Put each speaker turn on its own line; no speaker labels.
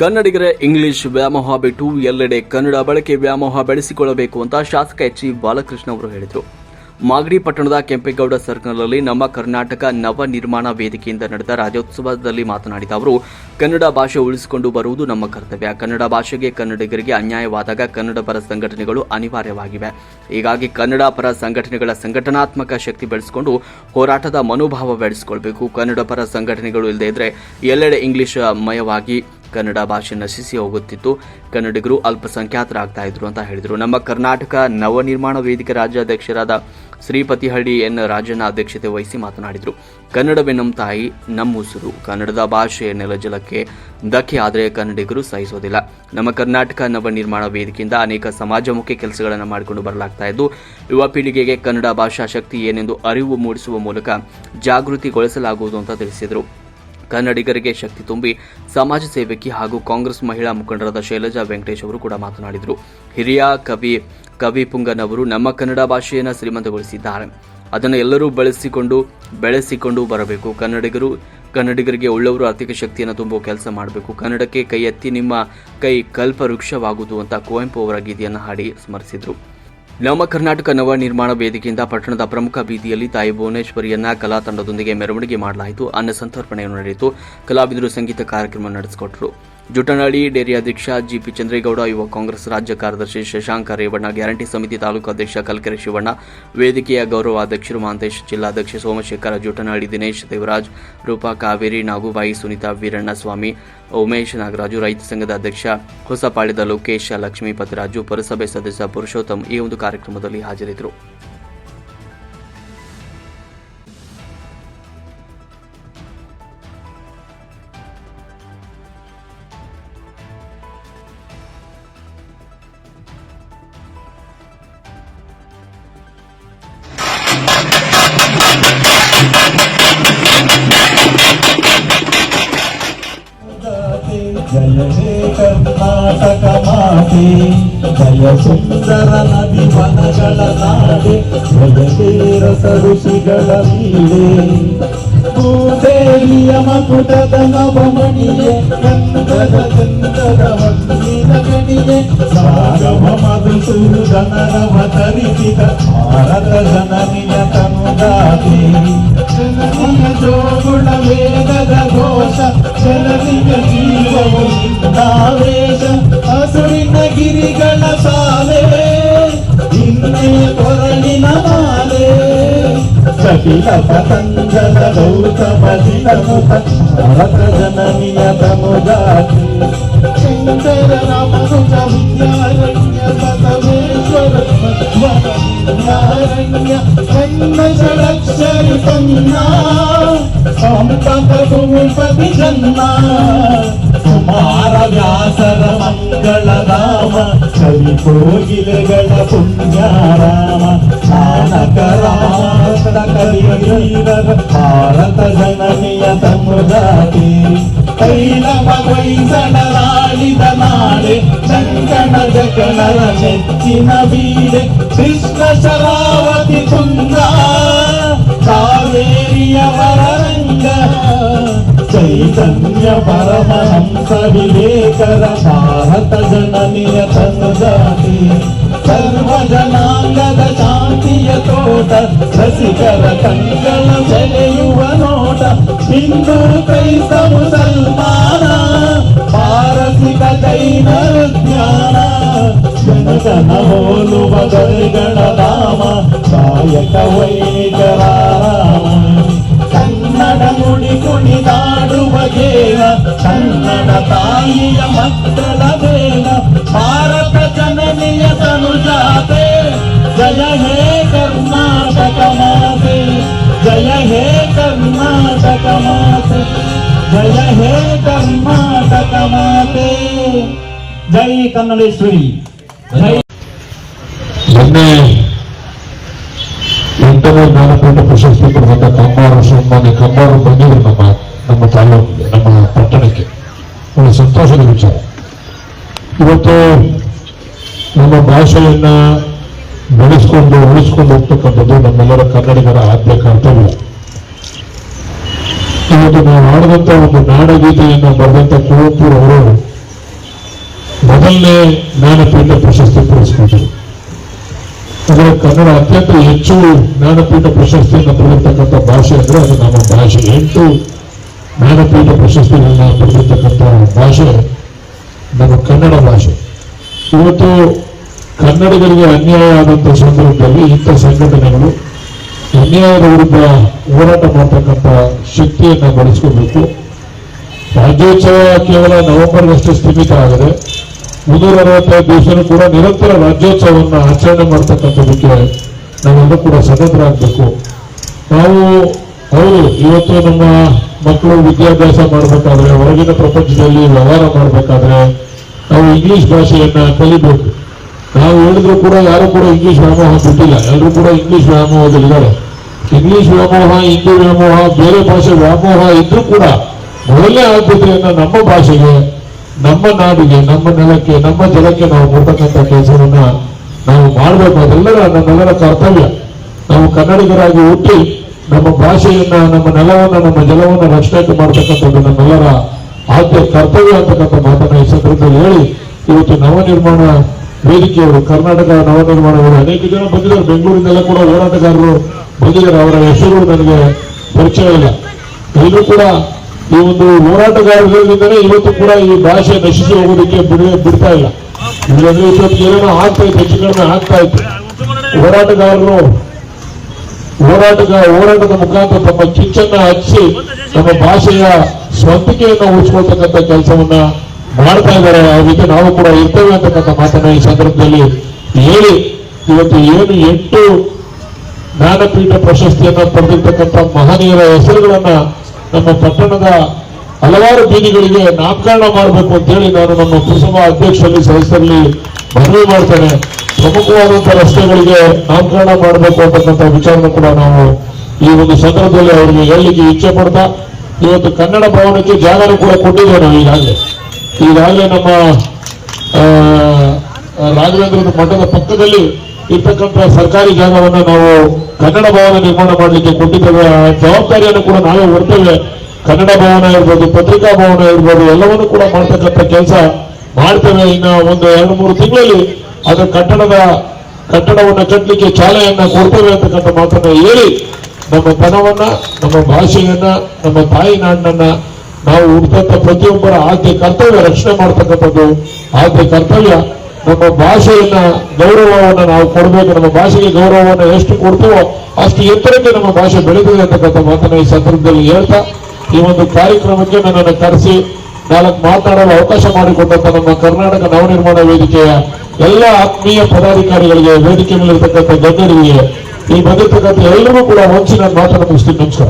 ಕನ್ನಡಿಗರೇ English ವ್ಯಾಮೋಹ ಬಿಟ್ಟು ಎಲ್ಲೆಡೆ ಕನ್ನಡ ಬಳಕೆ ವ್ಯಾಮೋಹ ಬೆಳೆಸಿಕೊಳ್ಳಬೇಕು ಅಂತ ಶಾಸಕ ಎಚ್ ಇ ಬಾಲಕೃಷ್ಣ ಅವರು ಹೇಳಿದರು. ಮಾಗಡಿ ಪಟ್ಟಣದ ಕೆಂಪೇಗೌಡ ಸರ್ಕಲ್ನಲ್ಲಿ ನಮ್ಮ ಕರ್ನಾಟಕ ನವ ನಿರ್ಮಾಣ ವೇದಿಕೆಯಿಂದ ನಡೆದ ರಾಜ್ಯೋತ್ಸವದಲ್ಲಿ ಮಾತನಾಡಿದ ಅವರು, ಕನ್ನಡ ಭಾಷೆ ಉಳಿಸಿಕೊಂಡು ಬರುವುದು ನಮ್ಮ ಕರ್ತವ್ಯ. ಕನ್ನಡ ಭಾಷೆಗೆ ಕನ್ನಡಿಗರಿಗೆ ಅನ್ಯಾಯವಾದಾಗ ಕನ್ನಡ ಪರ ಸಂಘಟನೆಗಳು ಅನಿವಾರ್ಯವಾಗಿವೆ. ಹೀಗಾಗಿ ಕನ್ನಡ ಪರ ಸಂಘಟನೆಗಳ ಸಂಘಟನಾತ್ಮಕ ಶಕ್ತಿ ಬೆಳೆಸಿಕೊಂಡು ಹೋರಾಟದ ಮನೋಭಾವ ಬೆಳೆಸಿಕೊಳ್ಬೇಕು. ಕನ್ನಡ ಪರ ಸಂಘಟನೆಗಳು ಇಲ್ಲದೇ ಇದ್ರೆ ಎಲ್ಲೆಡೆ ಇಂಗ್ಲಿಷ್ ಮಯವಾಗಿ ಕನ್ನಡ ಭಾಷೆ ನಶಿಸಿ ಹೋಗುತ್ತಿತ್ತು. ಕನ್ನಡಿಗರು ಅಲ್ಪಸಂಖ್ಯಾತರಾಗ್ತಾ ಇದ್ರು ಅಂತ ಹೇಳಿದರು. ನಮ್ಮ ಕರ್ನಾಟಕ ನವನಿರ್ಮಾಣ ವೇದಿಕೆ ರಾಜ್ಯಾಧ್ಯಕ್ಷರಾದ ಶ್ರೀಪತಿಹಳ್ಳಿ ಎನ್ ರಾಜಣ್ಣ ಅಧ್ಯಕ್ಷತೆ ವಹಿಸಿ ಮಾತನಾಡಿದರು. ಕನ್ನಡವೇ ನಮ್ಮ ತಾಯಿ, ನಮ್ಮ ಉಸಿರು. ಕನ್ನಡದ ಭಾಷೆ ನೆಲಜಲಕ್ಕೆ ಧಕ್ಕೆ ಆದರೆ ಕನ್ನಡಿಗರು ಸಹಿಸೋದಿಲ್ಲ. ನಮ್ಮ ಕರ್ನಾಟಕ ನವನಿರ್ಮಾಣ ವೇದಿಕೆಯಿಂದ ಅನೇಕ ಸಮಾಜಮುಖಿ ಕೆಲಸಗಳನ್ನು ಮಾಡಿಕೊಂಡು ಬರಲಾಗ್ತಾ ಇದ್ದು ಯುವ ಪೀಳಿಗೆಗೆ ಕನ್ನಡ ಭಾಷಾ ಶಕ್ತಿ ಏನೆಂದು ಅರಿವು ಮೂಡಿಸುವ ಮೂಲಕ ಜಾಗೃತಿಗೊಳಿಸಲಾಗುವುದು ಅಂತ ತಿಳಿಸಿದರು. ಕನ್ನಡಿಗರಿಗೆ ಶಕ್ತಿ ತುಂಬಿ ಸಮಾಜ ಸೇವಕಿ ಹಾಗೂ ಕಾಂಗ್ರೆಸ್ ಮಹಿಳಾ ಮುಖಂಡರಾದ ಶೈಲಜಾ ವೆಂಕಟೇಶ್ ಅವರು ಕೂಡ ಮಾತನಾಡಿದರು. ಹಿರಿಯ ಕವಿ ಕವಿ ಪುಂಗನವರು ನಮ್ಮ ಕನ್ನಡ ಭಾಷೆಯನ್ನು ಶ್ರೀಮಂತಗೊಳಿಸಿದ್ದಾರೆ. ಅದನ್ನು ಎಲ್ಲರೂ ಬಳಸಿಕೊಂಡು, ಬೆಳೆಸಿಕೊಂಡು ಬರಬೇಕು. ಕನ್ನಡಿಗರು, ಕನ್ನಡಿಗರಿಗೆ ಉಳ್ಳವರು ಆರ್ಥಿಕ ಶಕ್ತಿಯನ್ನು ತುಂಬುವ ಕೆಲಸ ಮಾಡಬೇಕು. ಕನ್ನಡಕ್ಕೆ ಕೈ ಎತ್ತಿ ನಿಮ್ಮ ಕೈ ಕಲ್ಪವೃಕ್ಷವಾಗುವುದು ಅಂತ ಕುವೆಂಪು ಅವರ ಗೀತೆಯನ್ನು ಹಾಡಿ ಸ್ಮರಿಸಿದರು. ನಮ್ಮ ಕರ್ನಾಟಕ ನವ ನಿರ್ಮಾಣ ವೇದಿಕೆಯಿಂದ ಪಟ್ಟಣದ ಪ್ರಮುಖ ಬೀದಿಯಲ್ಲಿ ತಾಯಿ ಭುವನೇಶ್ವರಿಯನ್ನ ಕಲಾ ತಂಡದೊಂದಿಗೆ ಮೆರವಣಿಗೆ ಮಾಡಲಾಯಿತು. ಅನ್ನ ಸಂತರ್ಪಣೆಯನ್ನು ನಡೆಯಿತು. ಕಲಾವಿದರು ಸಂಗೀತ ಕಾರ್ಯಕ್ರಮ ನಡೆಸಿಕೊಟ್ಟರು. ಜುಟನಹಳ್ಳಿ ಡೇರಿ ಅಧ್ಯಕ್ಷ ಜಿಪಿ ಚಂದ್ರೇಗೌಡ, ಯುವ ಕಾಂಗ್ರೆಸ್ ರಾಜ್ಯ ಕಾರ್ಯದರ್ಶಿ ಶಶಾಂಕ ರೇವಣ್ಣ, ಗ್ಯಾರಂಟಿ ಸಮಿತಿ ತಾಲೂಕು ಅಧ್ಯಕ್ಷ ಕಲ್ಕೆರೆ ಶಿವಣ್ಣ, ವೇದಿಕೆಯ ಗೌರವಾಧ್ಯಕ್ಷರು ಮಹಾಂತೇಶ್ ಜಿಲ್ಲಾಧ್ಯಕ್ಷ ಸೋಮಶೇಖರ ಜುಟನಹಳ್ಳಿ ದಿನೇಶ್ ದೇವರಾಜ್, ರೂಪಾ ಕಾವೇರಿ, ನಾಗುಬಾಯಿ ಸುನೀತಾ ವೀರಣ್ಣ ಸ್ವಾಮಿ ಉಮೇಶ್ ನಾಗರಾಜು, ರೈತ ಸಂಘದ ಅಧ್ಯಕ್ಷ ಹೊಸಪಾಳ್ಯದ ಲೋಕೇಶ ಲಕ್ಷ್ಮೀಪತಿರಾಜು ಪುರಸಭೆ ಸದಸ್ಯ ಪುರುಷೋತ್ತಮ್ ಈ ಒಂದು ಕಾರ್ಯಕ್ರಮದಲ್ಲಿ ಹಾಜರಿದ್ದರು.
ಮಾತೆ ಜಯ ಸುಂದರ ನದಿ ವನಗಳ ನಾಡೆ ಜಯ ಹೇ ರಸ ಋಷಿಗಳ ವೀಡೆ ಭೂದೇವಿಯ ಮಕುಟದ ನವಮಣಿಯೇ ಗಂಧದ ಗಂಧದ ಹೊನ್ನಿನ ಗಣಿಯೇ ಸಾಗಮ ಮಧುಸೂದನರ ಅವತರಿಸಿದ ಭಾರತ ಜನನಿಯ ತನುದಾತೆ ಜನನಿಯ ಜೋಗುಳ ఘోష చలసిక జీవము ఆవేశ అసురిన గిరిగణ సాలే జిన్నే కొరలిన మాలే చపిల పతంజల ಭೂಪತಿ ಜನ್ನ ಕುಮಾರ ವ್ಯಾಸರ ಮಂಗಳ ರಾಮ ಕವಿ ಕೋಗಿಲೆಗಳ ಪುಣ್ಯಾರಾಮ ನಾನಕ ರಾಮ ಕವಿ ವೀರರ ಭಾರತ ಜನನಿಯ ತನುಜಾತಿ ಕೈಲವ ವೈಸಳಲಾಡಿದ ನಾಡೆ ಚಂಕಣ ಜಗಣರ ನೆಚ್ಚಿನ ಬೀಡೆ ಕೃಷ್ಣ ಶರಾವತಿ ತುಂಗ చైతన్య పరమహంస వివేకర భారత జననియ చంద్రజాతి సర్వజనాంగద శాంతియ తోట శశికర కంగళ చెలయువ నోట హిందూ క్రైస్తవ సల్మాన పారసిక జైన జ్ఞాన. జనగణ హోలువ జయగణ రామ సాయక వైకరామ కన్నడ ముడి కుణిదా ನುಡಿ ಕುಣಿದಾಡುವ ಗೇನ ಕನ್ನಡ ತಾಯಿಯ ಮಕ್ಕಳ ಬೇನ ಭಾರತ ಜನನಿಯ ತನುಜಾತೆ ಜಯ ಹೇ ಕರ್ನಾಟಕ ಮಾತೆ ಜಯ ಹೇ ಕರ್ನಾಟಕ ಮಾತೆ ಜಯ ಹೇ ಕರ್ನಾಟಕ ಮಾತೆ ಜೈ ಕನ್ನಡೇಶ್ವರಿ ಜೈ
ಮೊನ್ನೆ ಎಂಟನೇ ಜ್ಞಾನಪೀಠ ಪ್ರಶಸ್ತಿ ಪಡೆದ ಕಂಬಾರು ಸನ್ಮಾನ್ಯ ಕಂಬಾರು ಬಂದಿದ್ರು ನಮ್ಮ ನಮ್ಮ ತಾಲೂಕಿಗೆ, ನಮ್ಮ ಪಟ್ಟಣಕ್ಕೆ ಒಂದು ಸಂತೋಷದ ವಿಚಾರ. ಇವತ್ತು ನಮ್ಮ ಭಾಷೆಯನ್ನ ಬೆಳೆಸ್ಕೊಂಡು, ಉಳಿಸ್ಕೊಂಡು ಹೋಗ್ತಕ್ಕಂಥದ್ದು ನಮ್ಮೆಲ್ಲರ ಕನ್ನಡಿಗರ ಆದ್ಯ ಕರ್ತವ್ಯ. ಇವತ್ತು ನಾವು ಆಡಿದಂತ ಒಂದು ನಾಡಗೀತೆಯನ್ನು ಬರೆದಂಥ ಕುವೆಂಪು ಅವರು ಮೊದಲನೇ ಜ್ಞಾನಪೀಠ ಪ್ರಶಸ್ತಿ ಪುರಸ್ಕೃತರು. ಅಂದ್ರೆ ಕನ್ನಡ ಅತ್ಯಂತ ಹೆಚ್ಚು ಜ್ಞಾನಪೀಠ ಪ್ರಶಸ್ತಿಯನ್ನು ಪಡೆದಿರ್ತಕ್ಕಂಥ ಭಾಷೆ ಅಂದರೆ ಅದು ನಮ್ಮ ಭಾಷೆ. ಎಂಟು ಜ್ಞಾನಪೀಠ ಪ್ರಶಸ್ತಿಗಳನ್ನು ಪಡೆದಿರ್ತಕ್ಕಂಥ ಭಾಷೆ, ನಮ್ಮ ಕನ್ನಡ ಭಾಷೆ. ಇವತ್ತು ಕನ್ನಡಿಗರಿಗೆ ಅನ್ಯಾಯ ಆದಂಥ ಸಂದರ್ಭದಲ್ಲಿ ಇಂಥ ಸಂಘಟನೆಗಳು ಅನ್ಯಾಯದ ವಿರುದ್ಧ ಹೋರಾಟ ಮಾಡ್ತಕ್ಕಂಥ ಶಕ್ತಿಯನ್ನು ಬಳಸ್ಕೋಬೇಕು. ರಾಜ್ಯೋತ್ಸವ ಕೇವಲ ನವೆಂಬರ್ಗಷ್ಟೇ ಸ್ಥಿಮಿತ ಆಗಿದೆ ಮುನ್ನೂರ ಅರವತ್ತೈದು ದಿವಸನೂ ಕೂಡ ನಿರಂತರ ರಾಜ್ಯೋತ್ಸವವನ್ನು ಆಚರಣೆ ಮಾಡ್ತಕ್ಕಂಥದಕ್ಕೆ ನಾವೆಲ್ಲರೂ ಕೂಡ ಸನ್ನದ್ಧರಾಗಬೇಕು ನಾವು, ಹೌದು, ಇವತ್ತು ನಮ್ಮ ಮಕ್ಕಳು ವಿದ್ಯಾಭ್ಯಾಸ ಮಾಡಬೇಕಾದ್ರೆ, ಹೊರಗಿನ ಪ್ರಪಂಚದಲ್ಲಿ ವ್ಯವಹಾರ ಮಾಡಬೇಕಾದ್ರೆ ನಾವು ಇಂಗ್ಲಿಷ್ ಭಾಷೆಯನ್ನ ಕಲಿಬೇಕು. ನಾವು ಹೇಳಿದ್ರು ಕೂಡ ಯಾರು ಕೂಡ ಇಂಗ್ಲಿಷ್ ವ್ಯಾಮೋಹ ಬಿಟ್ಟಿಲ್ಲ ಎಲ್ಲರೂ ಕೂಡ ಇಂಗ್ಲಿಷ್ ವ್ಯಾಮೋಹದಲ್ಲಿದ್ದಾರೆ. ಇಂಗ್ಲಿಷ್ ವ್ಯಾಮೋಹ, ಹಿಂದಿ ವ್ಯಾಮೋಹ, ಬೇರೆ ಭಾಷೆ ವ್ಯಾಮೋಹ ಇದ್ರೂ ಕೂಡ ಮೊದಲನೇ ಆದ್ಯತೆಯನ್ನ ನಮ್ಮ ಭಾಷೆಗೆ, ನಮ್ಮ ನಾಡಿಗೆ, ನಮ್ಮ ನೆಲಕ್ಕೆ, ನಮ್ಮ ಜಲಕ್ಕೆ ನಾವು ಕೊಡ್ತಕ್ಕಂಥ ಕೆಲಸವನ್ನ ನಾವು ಮಾಡಬೇಕು. ಅದೆಲ್ಲರ ನಮ್ಮೆಲ್ಲರ ಕರ್ತವ್ಯ. ನಾವು ಕನ್ನಡಿಗರಾಗಿ ಹುಟ್ಟಿ ನಮ್ಮ ಭಾಷೆಯನ್ನ, ನಮ್ಮ ನೆಲವನ್ನ, ನಮ್ಮ ಜಲವನ್ನ ರಕ್ಷಣೆ ಮಾಡ್ತಕ್ಕಂಥದ್ದು ನಮ್ಮೆಲ್ಲರ ಆದ್ಯ ಕರ್ತವ್ಯ ಅಂತಕ್ಕಂಥ ಮಾತನ್ನ ಈ ಸಂದರ್ಭದಲ್ಲಿ ಹೇಳಿ, ಇವತ್ತು ನವನಿರ್ಮಾಣ ವೇದಿಕೆಯವರು, ಕರ್ನಾಟಕ ನವನಿರ್ಮಾಣವರು ಅನೇಕ ಜನ ಬಂದಿದ್ದಾರೆ. ಬೆಂಗಳೂರಿನೆಲ್ಲ ಕೂಡ ಹೋರಾಟಗಾರರು ಬಂದಿದ್ದಾರೆ. ಅವರ ಹೆಸರು ನನಗೆ ಪರಿಚಯ ಇಲ್ಲ. ಇದು ಕೂಡ ಈ ಒಂದು ಹೋರಾಟಗಾರರಿಂದಲೇ ಇವತ್ತು ಕೂಡ ಈ ಭಾಷೆ ನಶಿಸಿ ಹೋಗೋದಕ್ಕೆ ಬಿಡ, ಬಿಡ್ತಾ ಇಲ್ಲ. ಇವತ್ತು ಏನೇನೋ ಆಗ್ತಾ ಇತ್ತು, ಹೆಚ್ಚು ಕಡಿಮೆ ಆಗ್ತಾ ಇತ್ತು. ಹೋರಾಟಗಾರರು ಹೋರಾಟದ ಹೋರಾಟದ ಮುಖಾಂತರ ತಮ್ಮ ಚಿಚ್ಚನ್ನ ಹಚ್ಚಿ ನಮ್ಮ ಭಾಷೆಯ ಸ್ವಂತಿಕೆಯನ್ನು ಉಳಿಸ್ಕೊಳ್ತಕ್ಕಂಥ ಕೆಲಸವನ್ನ ಮಾಡ್ತಾ ಇದ್ದಾರೆ. ಆ ರೀತಿ ನಾವು ಕೂಡ ಇರ್ತೇವೆ ಅಂತಕ್ಕಂಥ ಮಾತನ್ನ ಈ ಸಂದರ್ಭದಲ್ಲಿ ಹೇಳಿ. ಇವತ್ತು ಏನು ಎಂಟು ಜ್ಞಾನಪೀಠ ಪ್ರಶಸ್ತಿಯನ್ನ ಪಡೆದಿರ್ತಕ್ಕಂಥ ಮಹನೀಯರ ಹೆಸರುಗಳನ್ನ ನಮ್ಮ ಪಟ್ಟಣದ ಹಲವಾರು ಬೀದಿಗಳಿಗೆ ನಾಮಕರಣ ಮಾಡಬೇಕು ಅಂತ ಹೇಳಿ ನಾನು ನಮ್ಮ ಪುರಸಭಾ ಅಧ್ಯಕ್ಷರಲ್ಲಿ, ಸದಸ್ಯರಲ್ಲಿ ಮನವಿ ಮಾಡ್ತೇನೆ. ಪ್ರಮುಖವಾದಂತಹ ರಸ್ತೆಗಳಿಗೆ ನಾಮಕರಣ ಮಾಡಬೇಕು ಅಂತಕ್ಕಂಥ ವಿಚಾರನ ಕೂಡ ನಾವು ಈ ಒಂದು ಸಂದರ್ಭದಲ್ಲಿ ಅವರಿಗೆ ಹೇಳಲಿಕ್ಕೆ ಇಚ್ಛೆ ಪಡ್ತಾ, ಇವತ್ತು ಕನ್ನಡ ಭವನಕ್ಕೆ ಜಾಗನೂ ಕೂಡ ಕೊಟ್ಟಿದ್ದೇವೆ ನಾವು ಈಗಾಗಲೇ. ಈಗಾಗಲೇ ನಮ್ಮ ರಾಘವೇಂದ್ರದ ಮಠದ ಪಕ್ಕದಲ್ಲಿ ಇರ್ತಕ್ಕಂಥ ಸರ್ಕಾರಿ ಜಾಗವನ್ನು ನಾವು ಕನ್ನಡ ಭವನ ನಿರ್ಮಾಣ ಮಾಡಲಿಕ್ಕೆ ಕೊಟ್ಟಿದ್ದೇವೆ. ಆ ಜವಾಬ್ದಾರಿಯನ್ನು ಕೂಡ ನಾವೇ ಹೊರ್ತೇವೆ ಕನ್ನಡ ಭವನ ಇರ್ಬೋದು, ಪತ್ರಿಕಾ ಭವನ ಇರ್ಬೋದು, ಎಲ್ಲವನ್ನು ಕೂಡ ಮಾಡ್ತಕ್ಕಂಥ ಕೆಲಸ ಮಾಡ್ತೇವೆ ಇನ್ನು ಒಂದು ಎರಡು ಮೂರು ತಿಂಗಳಲ್ಲಿ. ಅದರ ಕಟ್ಟಡದ, ಕಟ್ಟಡವನ್ನು ಕಟ್ಟಲಿಕ್ಕೆ ಚಾಲನೆಯನ್ನ ಕೊಡ್ತೇವೆ ಅಂತಕ್ಕಂಥ ಮಾತನ್ನ ಹೇಳಿ ನಮ್ಮ ತನವನ್ನ ನಮ್ಮ ಭಾಷೆಯನ್ನ, ನಮ್ಮ ತಾಯಿ ನಾಡನ್ನ ನಾವು ಹುಟ್ಟಿದಂತ ಪ್ರತಿಯೊಬ್ಬರ ಆದ್ಯ ಕರ್ತವ್ಯ, ರಕ್ಷಣೆ ಮಾಡ್ತಕ್ಕಂಥದ್ದು ಆದ್ಯ ಕರ್ತವ್ಯ. ನಮ್ಮ ಭಾಷೆಯನ್ನ ಗೌರವವನ್ನು ನಾವು ಕೊಡಬೇಕು, ನಮ್ಮ ಭಾಷೆಗೆ ಗೌರವವನ್ನು ಎಷ್ಟು ಕೊಡ್ತೇವೋ ಅಷ್ಟು ಎತ್ತರಕ್ಕೆ ನಮ್ಮ ಭಾಷೆ ಬೆಳೆದಿದೆ ಅಂತಕ್ಕಂಥ ಮಾತನ್ನ ಈ ಸಂದರ್ಭದಲ್ಲಿ ಹೇಳ್ತಾ ಈ ಒಂದು ಕಾರ್ಯಕ್ರಮಕ್ಕೆ ನನ್ನನ್ನು ಕರೆಸಿ ನಾಲ್ಕು ಮಾತನಾಡಲು ಅವಕಾಶ ಮಾಡಿಕೊಟ್ಟಂತ ನಮ್ಮ ಕರ್ನಾಟಕ ನವನಿರ್ಮಾಣ ವೇದಿಕೆಯ ಎಲ್ಲ ಆತ್ಮೀಯ ಪದಾಧಿಕಾರಿಗಳಿಗೆ ವೇದಿಕೆ ಮೇಲಿರ್ತಕ್ಕಂಥ ಗಣ್ಯರಿಗೆ ಈ ಬಂದಿರ್ತಕ್ಕಂಥ ಎಲ್ಲರೂ ಕೂಡ ವಂಚಿ ನಾನು ಮಾತನ್ನು ಮುಗಿಸ್ತೀನಿ. ನಮಸ್ಕಾರ.